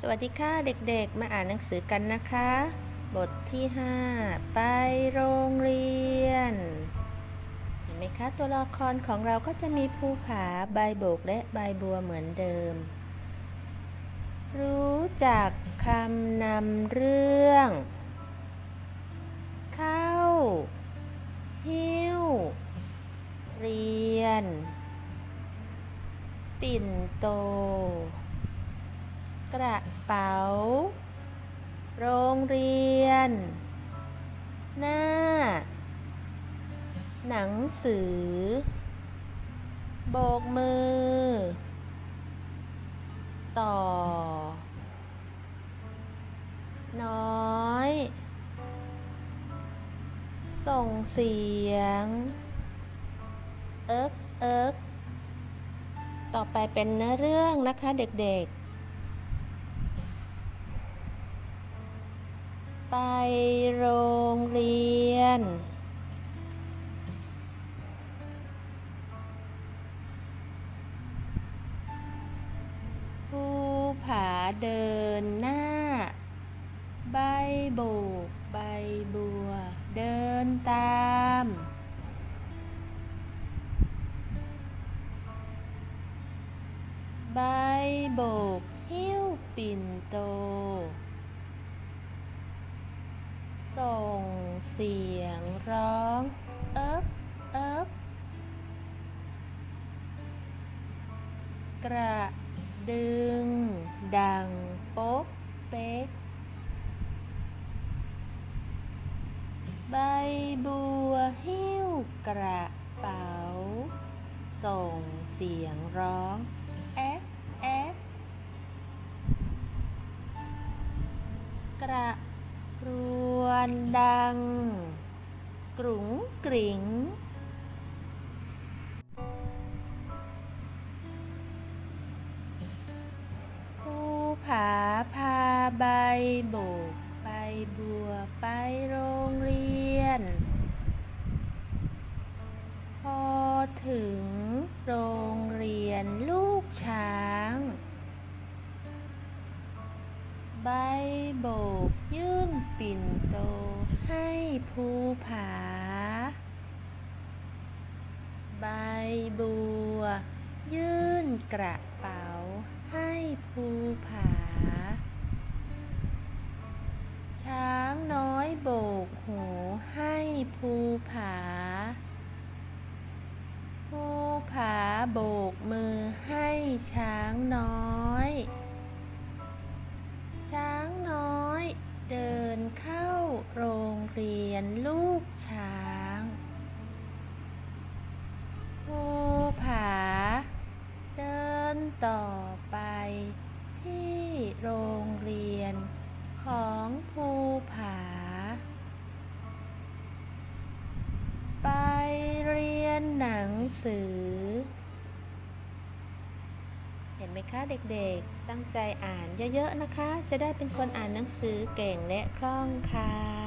สวัสดีค่ะเด็กๆ มาอ่านหนังสือกันนะคะ บทที่ 5 ไปโรงเรียน เห็นไหมคะ ตัวละครของเราก็จะมีภูผาใบโบกและใบบัวเหมือนเดิม รู้จักคำนำเรื่อง เข้า หิ้ว เรียน ปิ่นโต กระเป๋า โรงเรียน หน้า หนังสือ โบกมือ ต่อ น้อย ส่งเสียง เอิกเอิกต่อไปเป็นเนื้อเรื่องนะคะเด็กๆ ไปโรงเรียน ภูผาเดินหน้า ใบโบกใบบัว เดินตาม ใบโบกหิ้วปิ่นโต ส่งเสียงร้องเอิบเอิบกระดึง ดังโป๊กเป๊ก ใบบัวหิ้วกระเป๋า ส่งเสียงร้องแอ๊ะแอ๊ะกระรู วนดัง กรุงกริงภูผาพาใบโบกใบบัวไปโร ใบโบก ยื่นปิ่นโต ให้ภูผา ใบบัว ยื่นกระเป๋า ให้ภูผา ช้างน้อยโบกหูให้ภูผาภูผาโบกมือให้ช้างน้อย ยนลูกช้างภูผา เดินต่อไป ที่โรงเรียนของภูผา ไปเรียนหนังสือ เห็นไหมคะเด็กๆ ตั้งใจอ่านเยอะๆนะคะ จะได้เป็นคนอ่านหนังสือเก่งและคล่องค่ะ